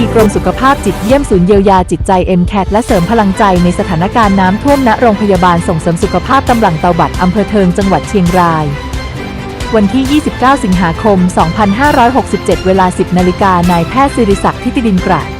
ีกรมสุขภาพจิตเยี่ยมศูนย์เยียวยาจิตใจ m c a t และเสริมพลังใจในสถานการณ์น้ำท่วมณโรงพยาบาลส่งเสริมสุขภาพตำหลังเตาบัดอำเภอเทิงจังหวัดเชียงราย วันที่ 29 สิงหาคม 2567 เวลา 10 นาฬิกานายแพทย์สิริศักดิ์ทิติดินกราด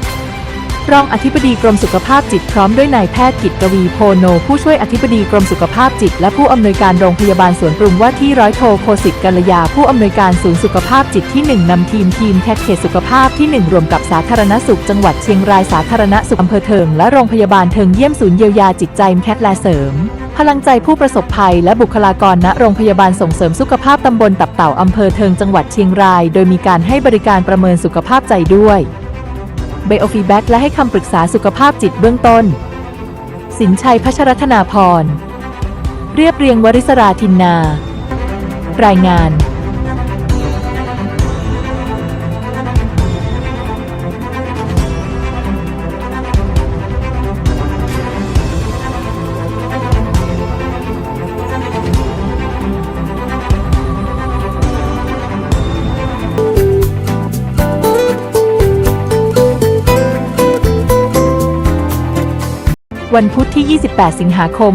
รองอธิบดีกรมสุขภาพจิตพร้อมด้วยนายแพทย์กิตกวีโพโน ผู้ช่วยอธิบดีกรมสุขภาพจิต และผู้อำนวยการโรงพยาบาลสวนปรุงว่าที่ร้อยโทโคสิตกัลยา ผู้อำนวยการศูนย์สุขภาพจิตที่ 1นำทีมทีมแคทเขตสุขภาพที่ 1 รวมกับสาธารณสุขจังหวัดเชียงรายสาธารณสุขอำเภอเทิงและโรงพยาบาลเทิงเยี่ยมศูนย์เยียวยาจิตใจแคทและเสริมพลังใจผู้ประสบภัยและบุคลากรณโรงพยาบาลส่งเสริมสุขภาพตำบลตับเต่าอำเภอเทิงจังหวัดเชียงราย โดยมีการให้บริการประเมินสุขภาพใจด้วย เบโอฟีแบ็กและให้คำปรึกษาสุขภาพจิตเบื้องต้น สินชัยพัชรธนาพร เรียบเรียงวริศราทินนา รายงาน วันพุธที่ 28 สิงหาคม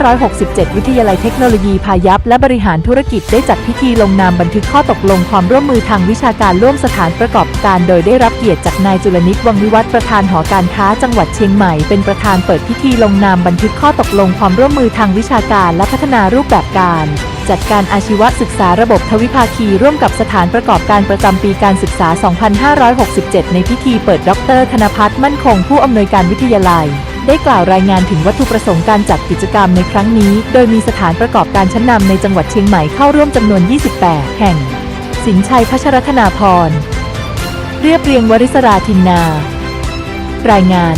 2567 วิทยาลัยเทคโนโลยีพายัพและบริหารธุรกิจได้จัดพิธีลงนามบันทึกข้อตกลงความร่วมมือทางวิชาการร่วมสถานประกอบการ โดยได้รับเกียรติจากนายจุลนิตวังวิวัฒน์ประธานหอการค้าจังหวัดเชียงใหม่ เป็นประธานเปิดพิธีลงนามบันทึกข้อตกลงความร่วมมือทางวิชาการและพัฒนารูปแบบการจัดการอาชีวศึกษาระบบทวิภาคีร่วมกับสถานประกอบการประจำปีการศึกษา 2567 ในพิธีเปิดดร ธนพัฒน์มั่นคงผู้อำนวยการวิทยาลัย ได้กล่าวรายงานถึงวัตถุประสงค์การจัดกิจกรรมในครั้งนี้ โดยมีสถานประกอบการชั้นนำในจังหวัดเชียงใหม่เข้าร่วมจำนวน 28 แห่ง สินชัยพัชรธนาพร เรียบเรียงวริศราทินนา รายงาน